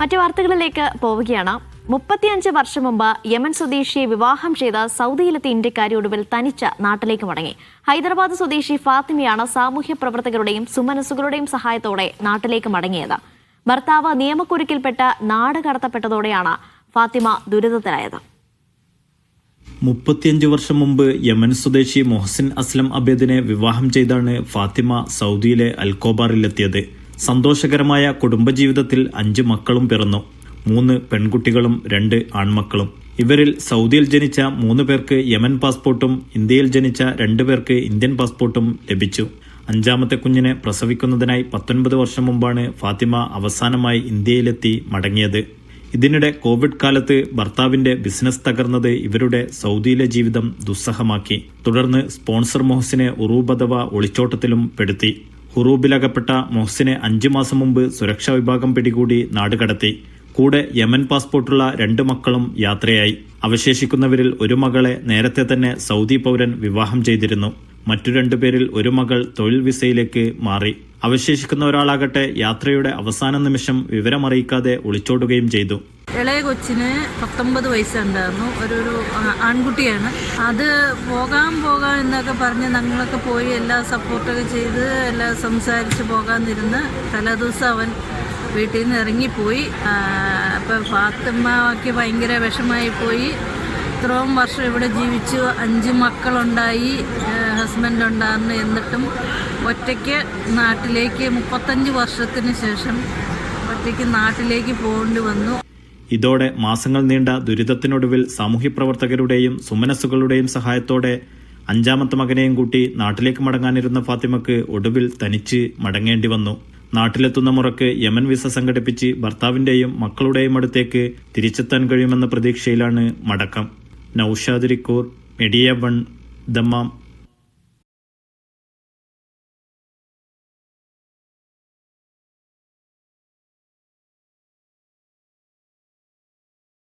മറ്റു വാർത്തകളിലേക്ക് പോവുകയാണ്. മുപ്പത്തിയഞ്ച് വർഷം മുമ്പ് യമൻ സ്വദേശിയെ വിവാഹം ചെയ്ത സൗദിയിലെത്തി ഇന്ത്യക്കാരി ഒടുവിൽ തനിച്ച നാട്ടിലേക്ക് മടങ്ങി. ഹൈദരാബാദ് സ്വദേശി ഫാത്തിമയാണ് സാമൂഹ്യ പ്രവർത്തകരുടെയും സുമനസ്സുകളുടെയും സഹായത്തോടെ നാട്ടിലേക്ക് മടങ്ങിയത്. ഭർത്താവ് നിയമക്കുരുക്കിൽപ്പെട്ട് നാട് കടത്തപ്പെട്ടതോടെയാണ് ഫാത്തിമ ദുരിതത്തിലായത്. മുപ്പത്തിയഞ്ച് വർഷം മുമ്പ് യമൻ സ്വദേശി മൊഹസിൻ അസ്ലം അബേദിനെ വിവാഹം ചെയ്താണ് ഫാത്തിമ സൗദിയിലെ അൽക്കോബാറിലെത്തിയത് സന്തോഷകരമായ കുടുംബജീവിതത്തിൽ അഞ്ച് മക്കളും പിറന്നു. മൂന്ന് പെൺകുട്ടികളും രണ്ട് ആൺമക്കളും. ഇവരിൽ സൗദിയിൽ ജനിച്ച മൂന്ന് പേർക്ക് യമൻ പാസ്പോർട്ടും ഇന്ത്യയിൽ ജനിച്ച രണ്ടു പേർക്ക് ഇന്ത്യൻ പാസ്പോർട്ടും ലഭിച്ചു. അഞ്ചാമത്തെ കുഞ്ഞിനെ പ്രസവിക്കുന്നതിനായി പത്തൊൻപത് വർഷം മുമ്പാണ് ഫാത്തിമ അവസാനമായി ഇന്ത്യയിലെത്തി മടങ്ങിയത്. ഇതിനിടെ കോവിഡ് കാലത്ത് ഭർത്താവിന്റെ ബിസിനസ് തകർന്നത് ഇവരുടെ സൗദിയിലെ ജീവിതം ദുസ്സഹമാക്കി. തുടർന്ന് സ്പോൺസർ മൊഹസിനെ ഉറൂബ് അഥവാ ഒളിച്ചോട്ടത്തിലും പെടുത്തി. ഹുറൂബിലകപ്പെട്ട മൊഹ്സിനെ അഞ്ചു മാസം മുമ്പ് സുരക്ഷാ വിഭാഗം പിടികൂടി നാടുകടത്തി കൂടെ യമൻ പാസ്പോർട്ടുള്ള രണ്ട് മക്കളും യാത്രയായി. അവശേഷിക്കുന്നവരിൽ ഒരു മകളെ നേരത്തെ തന്നെ സൗദി പൗരൻ വിവാഹം ചെയ്തിരുന്നു. മറ്റു രണ്ടു പേരിൽ ഒരു മകൾ തൊഴിൽ വിസയിലേക്ക് മാറി. അവശേഷിക്കുന്ന ഒരാളാകട്ടെ യാത്രയുടെ അവസാന നിമിഷം വിവരമറിയിക്കാതെ ഒളിച്ചോടുകയും ചെയ്തു. ഇളയ കൊച്ചിന് പത്തൊമ്പത് വയസ്സുണ്ടായിരുന്നു. ഒരു ഒരു ആൺകുട്ടിയാണ്. അത് പോകാൻ പോകാം എന്നൊക്കെ പറഞ്ഞ് ഞങ്ങളൊക്കെ പോയി എല്ലാ സപ്പോർട്ടൊക്കെ ചെയ്ത് എല്ലാം സംസാരിച്ച് പോകാന്നിരുന്ന് തലേദിവസം അവൻ വീട്ടിൽ നിന്ന് ഇറങ്ങിപ്പോയി അപ്പം ഫാത്തിമ്മയ്ക്ക് ഭയങ്കര വിഷമായി പോയി. ഇത്രയും വർഷം ഇവിടെ ജീവിച്ചു. അഞ്ച് മക്കളുണ്ടായി ഹസ്ബൻഡ് ഉണ്ടായിരുന്നു എന്നിട്ടും ഒറ്റയ്ക്ക് നാട്ടിലേക്ക് മുപ്പത്തഞ്ച് വർഷത്തിന് ശേഷം ഒറ്റയ്ക്ക് നാട്ടിലേക്ക് പോകേണ്ടി വന്നു. ഇതോടെ മാസങ്ങൾ നീണ്ട ദുരിതത്തിനൊടുവിൽ സാമൂഹ്യപ്രവർത്തകരുടെയും സുമനസ്സുകളുടെയും സഹായത്തോടെ അഞ്ചാമത്തെ മകനെയും കൂട്ടി നാട്ടിലേക്ക് മടങ്ങാനിരുന്ന ഫാത്തിമക്ക് ഒടുവിൽ തനിച്ച് മടങ്ങേണ്ടി വന്നു. നാട്ടിലെത്തുന്ന മുറക്ക് യമൻ വിസ സംഘടിപ്പിച്ച് ഭർത്താവിന്റെയും മക്കളുടെയും അടുത്തേക്ക് തിരിച്ചെത്താൻ കഴിയുമെന്ന പ്രതീക്ഷയിലാണ് മടക്കം. നൌഷാദ് റിക്കൂർ മെഡിയ വൺ ദമ്മാം